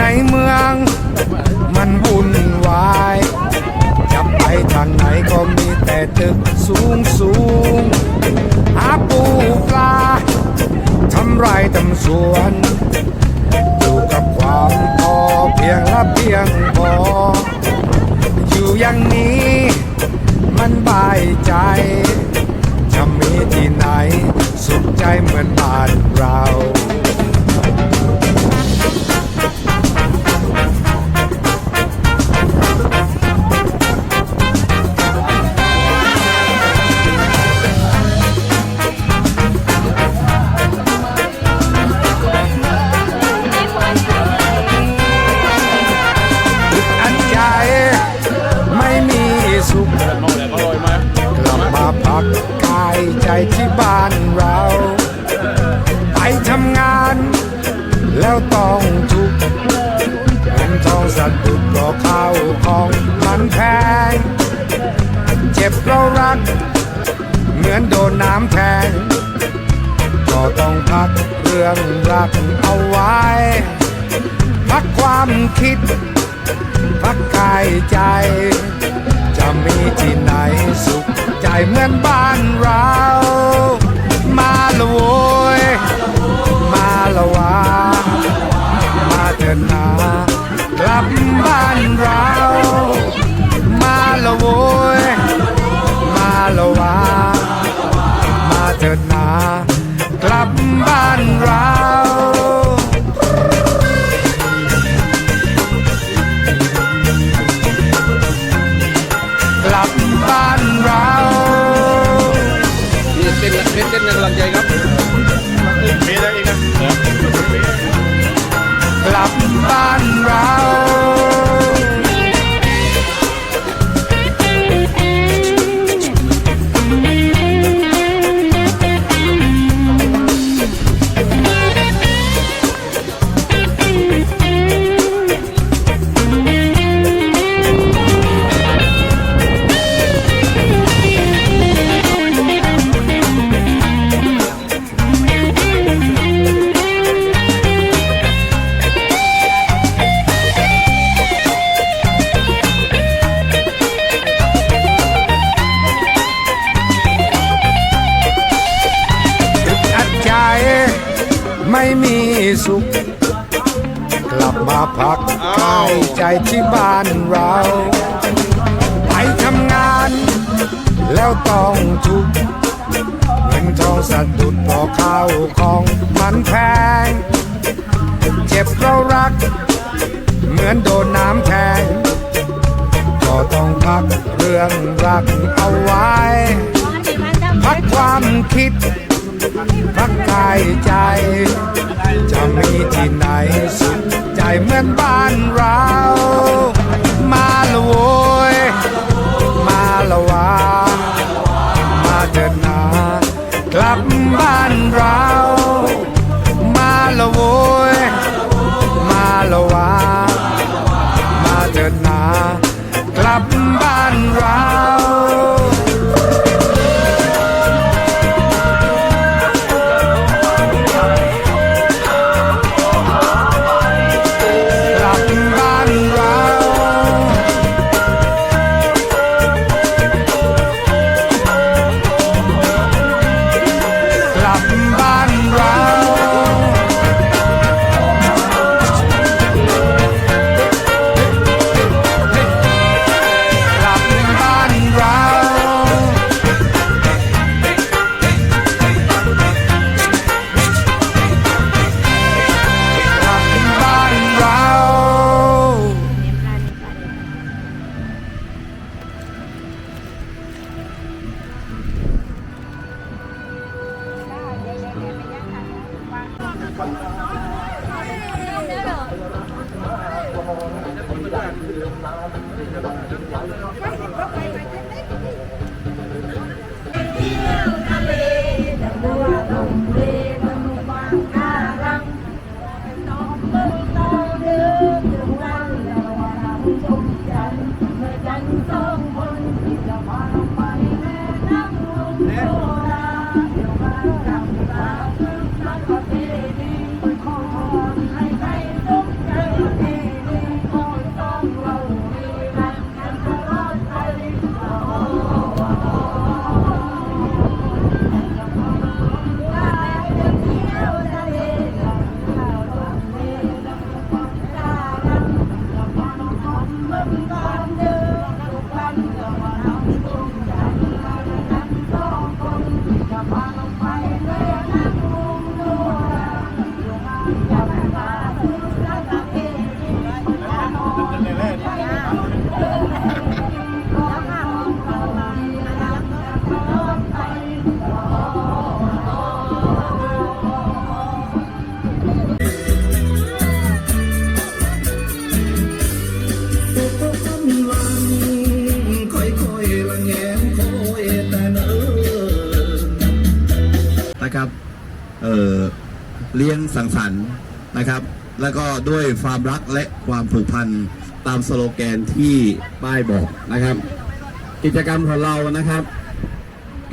ในเมือง มันวุ่นวายจะไปทางไหนก็มีแต่ตึกสูงสูงหาปูปลาทำไรทำสวนอยู่กับความพอเพียงละเพียงพอ อยู่อย่างนี้มันบายใจจะมีที่ไหนสุขใจเหมือนบ้านเรา กลับมาพักกายใจที่บ้านเรา ไปทำงาน แล้วต้องทุกข์เงินทองสะดุดก็เข้าของมันแพง เจ็บเรารัก เหมือนโดนน้ำแทง ก็ต้องพักเรื่องรักเอาไว้ พักความคิด พักกายใจ จะมีที่ไหนสุขใจเหมือนบ้านเรา มาละโวยมาละวามาเถิดนากลับบ้านเรา มาละโวยมาละวามาเถิดนากลับบ้าน สุข กลับมาพักกายใจที่บ้านเรา ไปทำงาน แล้วต้องทุกข์เงินทองสะดุดพอข้าวของมันแพง เจ็บเรารัก เหมือนโดนน้ำแทง ก็ต้องพักเรื่องรักเอาไว้ พักความคิดพักกายใจ จะมีที่ไหนสุขใจเหมือนบ้านเรามา อเลี้ยงสังสรรค์นะครับ แล้วก็ด้วยความรักและความผูกพันตามสโลแกนที่ป้ายบอกนะครับ กิจกรรมของเรานะครับ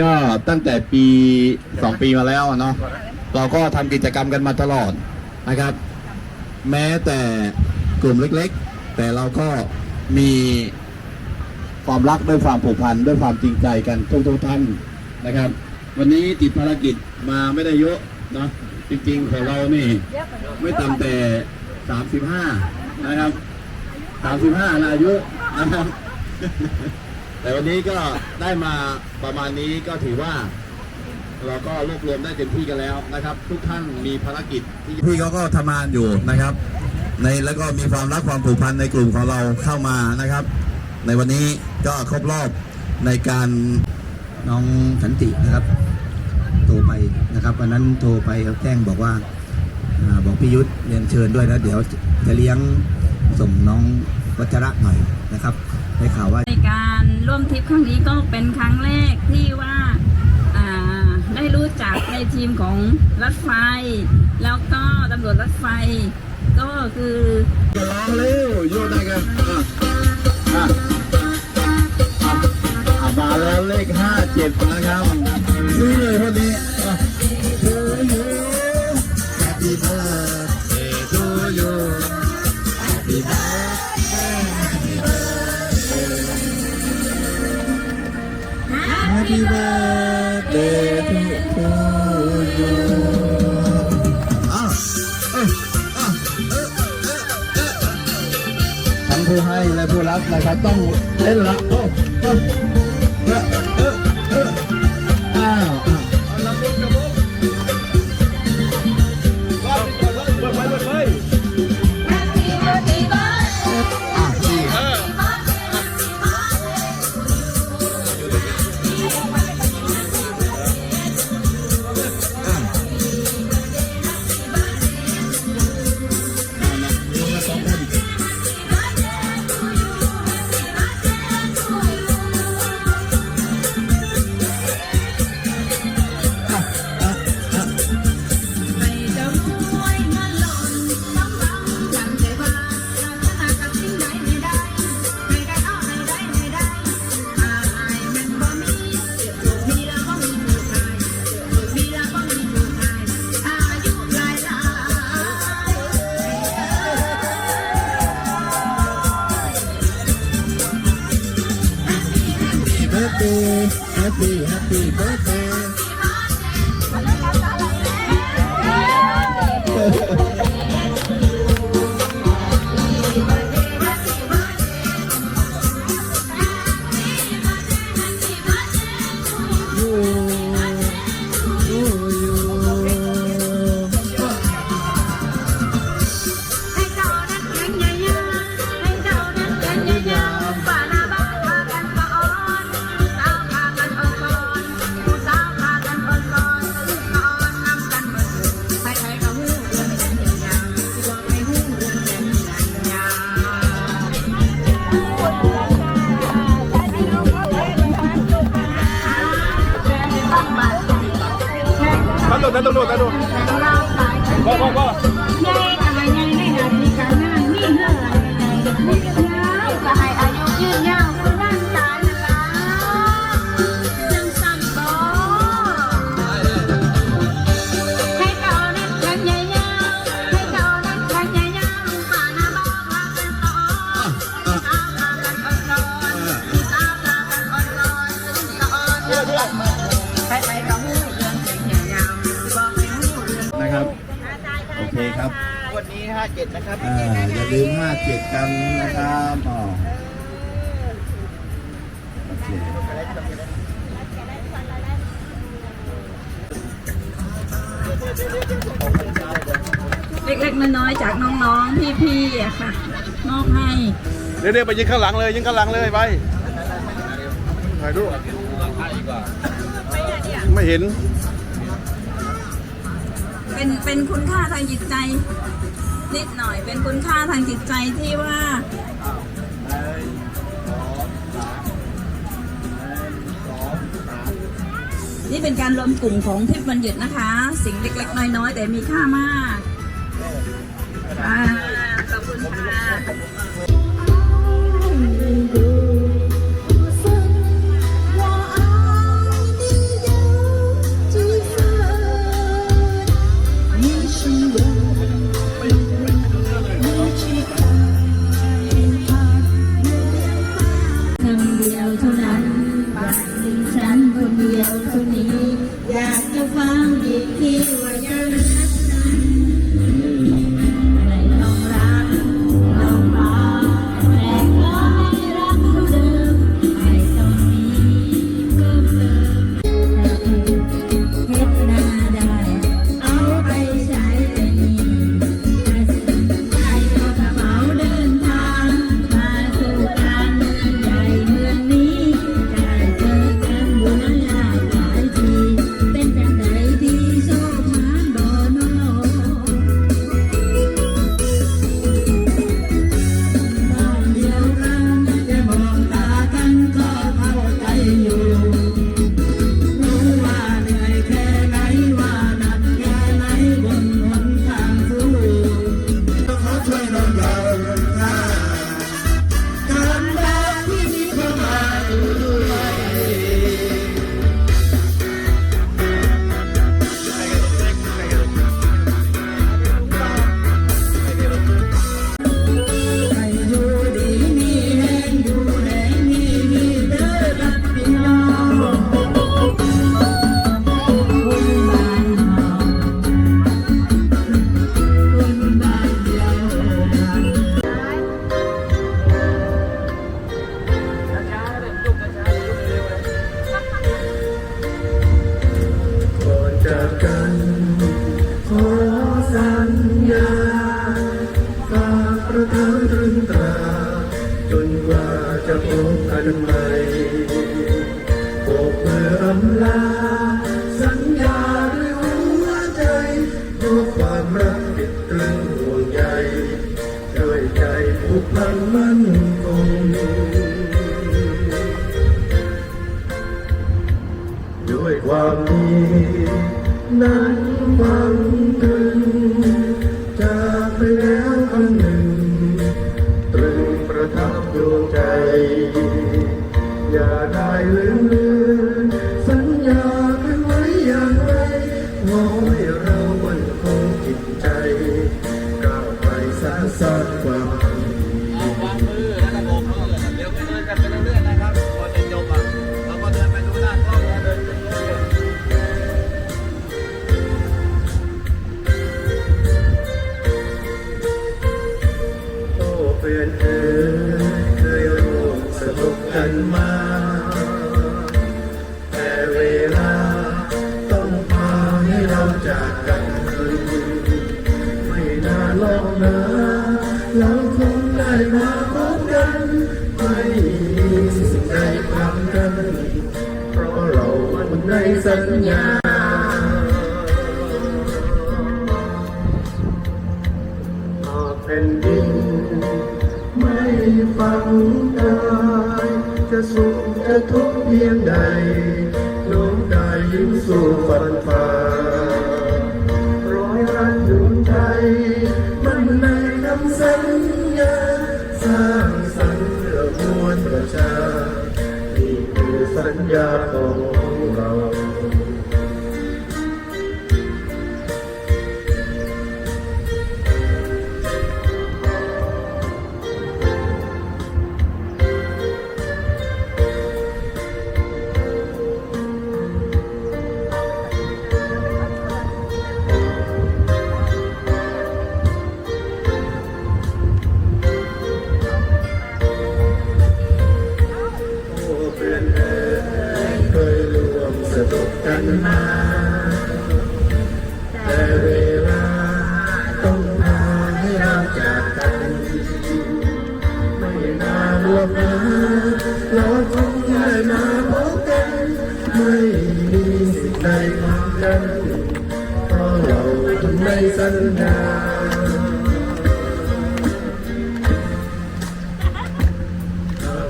ก็ตั้งแต่ปี 2 ปีมาแล้วเนาะเราก็ทำกิจกรรมกันมาตลอดนะครับ แม้แต่กลุ่มเล็กๆ แต่เราก็มีความรักด้วยความผูกพันด้วยความจริงใจกันทุกๆท่านนะครับ วันนี้ติดภารกิจมาไม่ได้เยอะ นาะจริงๆของเรานี่ไม่ต่ำแต่ 35 นะครับ 35นะอายุนะครับ แต่วันนี้ก็ได้มาประมาณนี้ก็ถือว่า เราก็รวบรวมได้เต็มที่กันแล้วนะครับ ทุกท่านมีภารกิจที่พี่เขาก็ทำงานอยู่นะครับ ในแล้วก็มีความรักความผูกพันในกลุ่มของเราเข้ามานะครับ ในวันนี้ก็ครบรอบในการน้องสันตินะครับ โทรไปนะครับวันนั้นโทรไปแจ้งบอกว่าอาบอกพี่ยุทธเรียนเชิญด้วยนะเดี๋ยวจะเลี้ยงส่งน้องวัชระหน่อยนะครับได้ข่าวว่าในการร่วมทริปครั้งนี้ก็เป็นครั้งแรกที่ว่าอ่าได้รู้จักในทีมของรถไฟ แล้วก็ตำรวจรถไฟ ก็คือจะร้องเร็วโยนได้กันอะอะอะอะมา แล้วเลขห้าเจ็ดนะครับซื้อเลยคนนี้อะ To you Happy birthday to you Happy birthday Happy birthday to you อะเอ้ยอะเอ้ยเอ้ยเอ้ยทั้งผู้ให้และผู้รับนะครับต้องเล่นละ กันนะครับอ๋อโอเคเล็กๆน้อยๆจากน้องๆพี่ๆอะค่ะมอบให้เดี๋ยวเดี๋ยวไปยิงข้างหลังเลยยิงข้างหลังเลยไปถ่ายรูปไม่เห็น เป็นเป็นคุณค่าทางจิตใจ นิดหน่อยเป็นคุณค่าทางจิตใจที่ว่านี่เป็นการรวมกลุ่มของทิพย์วันหยุดนะคะ สิ่งเล็กๆ น้อยๆ แต่มีค่ามากขอบคุณค่ะื่อนเคยร่วมสนุกกันมา แต่เวลาต้องพาให้เราจากกัน ไม่นานหรอกนะเราคงได้มาพบกัน ไม่มีสิ่งใดขวางกัน เพราะเรามันในสัญญา Sanjato. มันนั้นเพราะเราไม่สัญญา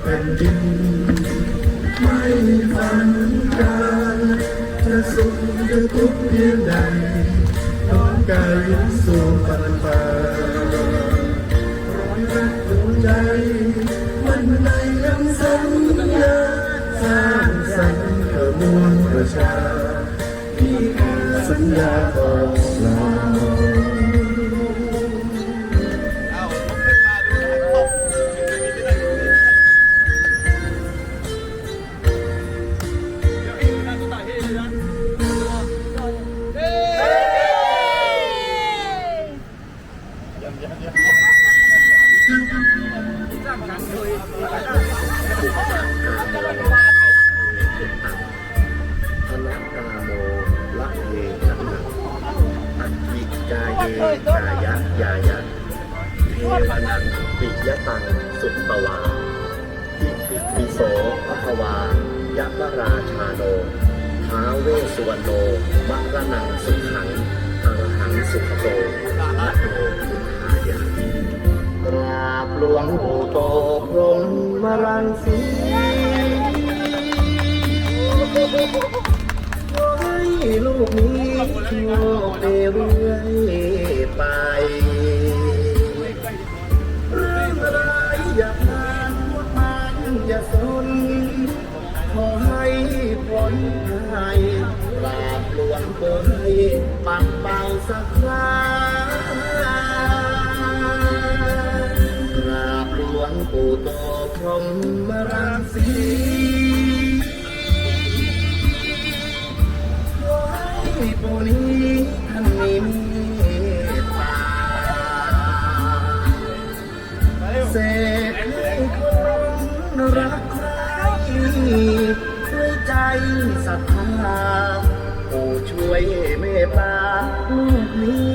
เป็นดินไม่ฝันกันจะสุขจะทุกข์เพียงใดต้องการยสู่ฝันฝันใจมันในคำสัญญาสร้างสรรค์กระมวลประชา คือสัญญา กายเยายะยายะเทวนังปิยตังสุตตวาอิติปิโสภควายะวราชาโนท้าเวสุวรรณโนมะระนังสุขังอรหังสุขโตนะโมพุทธายะกราบหลวงปู่โตพรหมรังสี ลูกนี้โชคดีเรื่อยไปเรื่องอะไรอย่าผ่านพวกมันอย่าสนขอให้ผลให้กราบหลวงปู่ให้ปังเป่าสักครั้งกราบหลวงปู่โตพรหมรังสี มีเมตาเสกให้คนรักใครด้วยใจศรัทธาผู้ช่วยเมตตาลูกนี้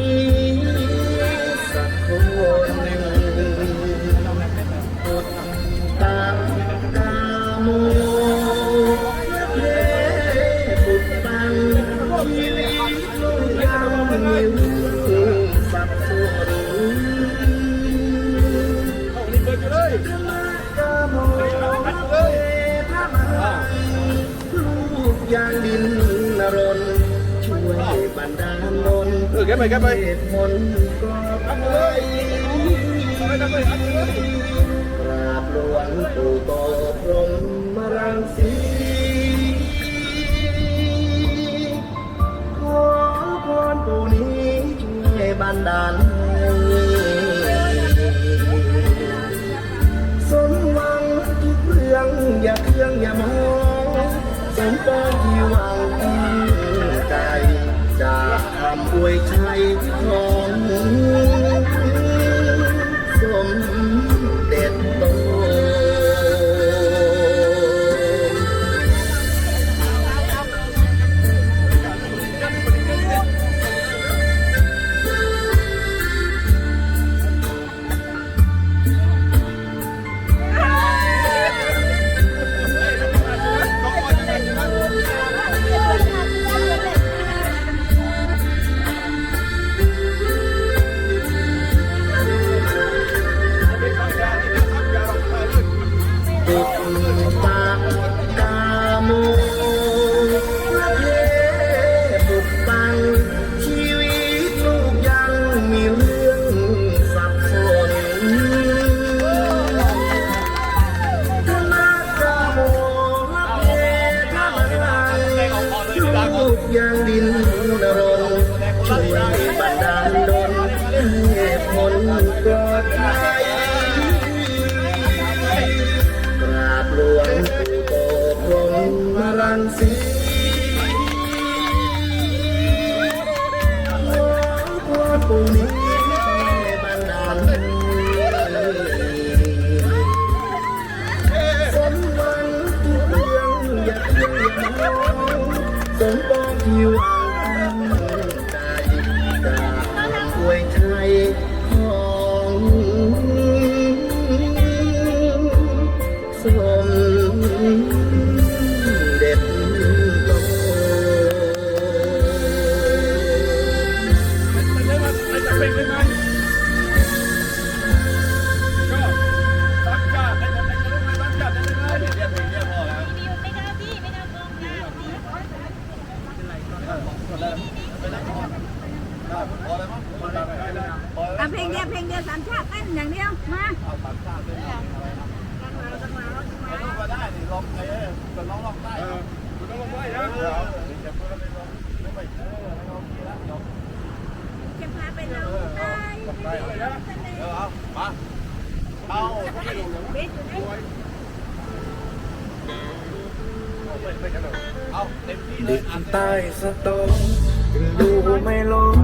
ลูกยังดินนรนช่วยบันดาลนนเออแกไปแกไปเหตุผลก็ไปไปทำเลยทำเลยกราบหลวงปู่โตพรหมรังสีขอพรปู่นี้ช่วยบันดาลให้สมหวังทุกเรื่องอย่าเครื่องอย่าม อวยชัยของ ถึงดูไม่ลง